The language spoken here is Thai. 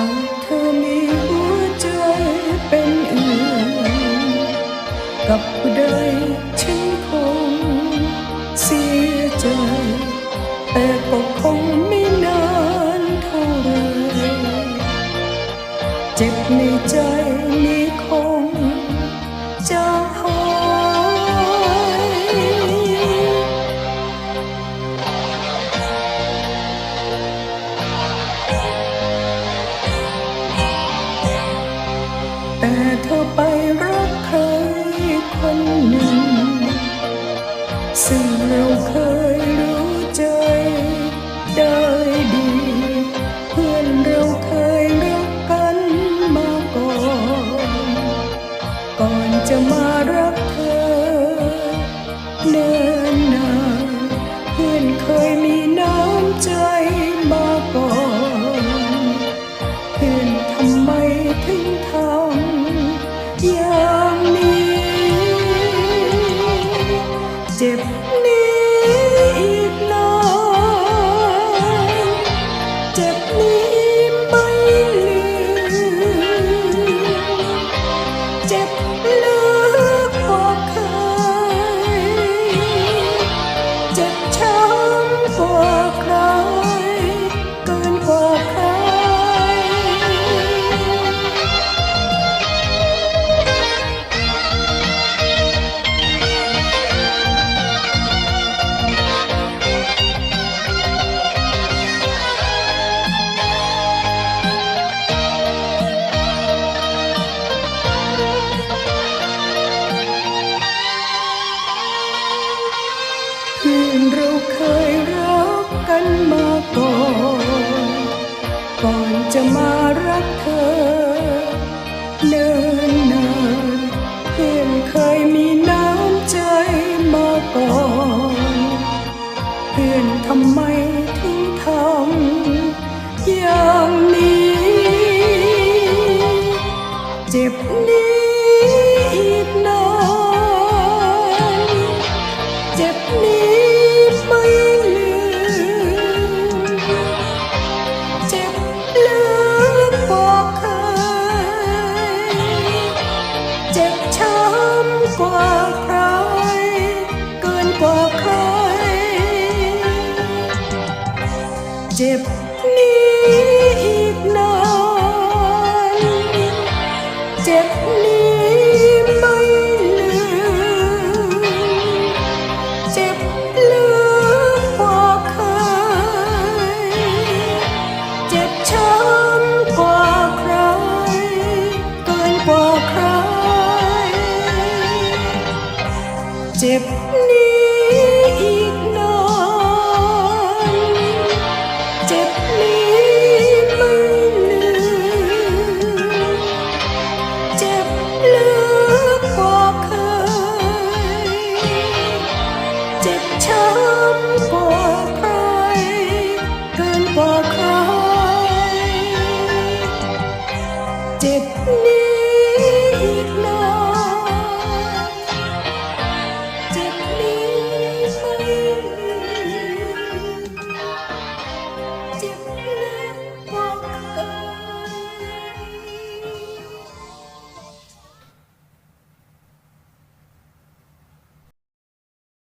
ากเธอมีหัวใจเป็นอื่น กับผู้ใดฉันคงเสียใจ แต่ก็คงไม่นานเท่าไรเจ็บในใจ กันมาก่อน ก่อนจะมารักเธอ เนินนานเพื่อนเคยมีน้ำใจมาก่อน เพื่อนทำไมถึงทำอย่างนี้ เจ็บนี้อีกนาน จ็บช้ำกว่าใคร เกินกว่าใคร เจ็บนี้ เจ็บ